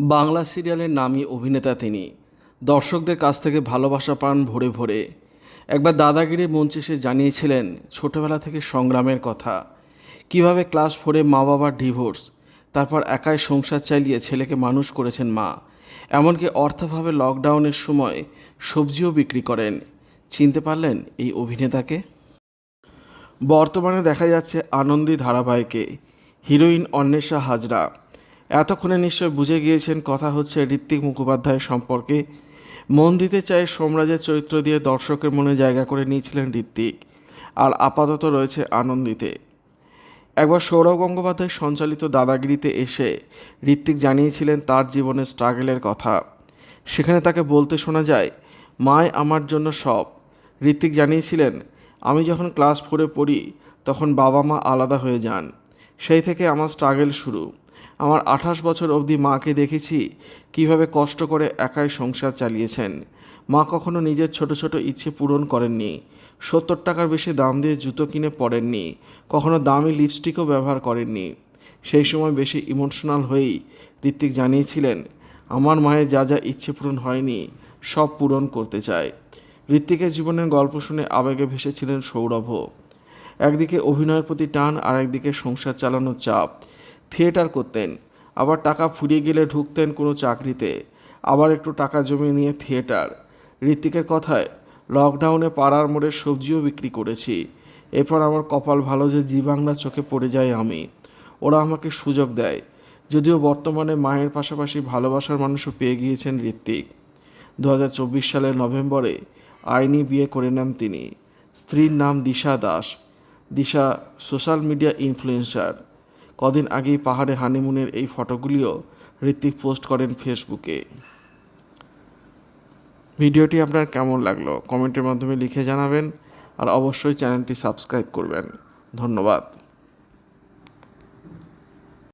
বাংলা সিরিয়ালের নামী অভিনেতা তিনি। দর্শকদের কাছ থেকে ভালোবাসা পান ভরে ভরে। একবার দাদাগিরি মঞ্চে সে জানিয়েছিলেন, ছোটবেলা থেকে সংগ্রামের কথা। কীভাবে ক্লাস ফোরে মা বাবার ডিভোর্স, তারপর একাই সংসার চালিয়ে ছেলেকে মানুষ করেছেন মা। এমনকি অর্থাভাবে লকডাউনের সময় সবজিও বিক্রি করেন। চিনতে পারলেন এই অভিনেতাকে? বর্তমানে দেখা যাচ্ছে আনন্দী ধারাবাহিকে। হিরোইন অন্বেষা হাজরা। এতক্ষণে নিশ্চয় বুঝে গিয়েছেন কথা হচ্ছে ঋত্বিক মুখোপাধ্যায়ের সম্পর্কে। মন দিতে চায় সোমরাজের চরিত্র দিয়ে দর্শকের মনে জায়গা করে নিয়েছিলেন ঋত্বিক, আর আপাতত রয়েছে আনন্দিতে। একবার সৌরভ গঙ্গোপাধ্যায় সঞ্চালিত দাদাগিরিতে এসে ঋত্বিক জানিয়েছিলেন তার জীবনের স্ট্রাগলের কথা। সেখানে তাকে বলতে শোনা যায়, মায় আমার জন্য সব। ঋত্বিক জানিয়েছিলেন, আমি যখন ক্লাস ফোরে পড়ি, তখন বাবা মা আলাদা হয়ে যান। সেই থেকে আমার স্ট্রাগল শুরু। আমার আঠাশ বছর অবধি মাকে দেখেছি, কীভাবে কষ্ট করে একাই সংসার চালিয়েছেন। মা কখনো নিজের ছোট ছোট ইচ্ছে পূরণ করেননি, সত্তর টাকার বেশি দাম দিয়ে জুতো কিনে পরেননি, কখনো দামি লিপস্টিকও ব্যবহার করেননি। সেই সময় বেশি ইমোশনাল হয়েই ঋত্বিক জানিয়েছিলেন, আমার মায়ের যা যা ইচ্ছে পূরণ হয়নি, সব পূরণ করতে চায়। ঋত্বিকের জীবনের গল্প শুনে আবেগে ভেসেছিলেন সৌরভও একদিকে অভিনয়ের প্রতি টান আর একদিকে সংসার চালানোর চাপ। থিয়েটার করতেন, আবার টাকা ফুরিয়ে গেলে ঢুকতেন কোনো চাকরিতে, আবার একটু টাকা জমিয়ে নিয়ে থিয়েটার। ঋত্বিকের কথায়, লকডাউনে পাড়ার মোড়ে সবজিও বিক্রি করেছি, এরপর আমার কপাল ভালো যে জি বাংলা চোখে পড়ে যায় আমি। ওরা আমাকে সুযোগ দেয়, যদিও বর্তমানে মায়ের পাশাপাশি ভালোবাসার মানুষও পেয়ে গিয়েছেন ঋত্বিক। দু হাজার চব্বিশ সালের নভেম্বরে আইনি বিয়ে করে নেন তিনি। স্ত্রীর নাম Disha Das. Disha social media influencer. কদিন আগেই পাহাড়ে হানিমুনের এই ফটোগুলিও ঋত্বিক পোস্ট করেন ফেসবুকে। ভিডিওটি আপনার কেমন লাগল কমেন্টের মাধ্যমে লিখে জানাবেন আর অবশ্যই চ্যানেলটি সাবস্ক্রাইব করবেন। ধন্যবাদ।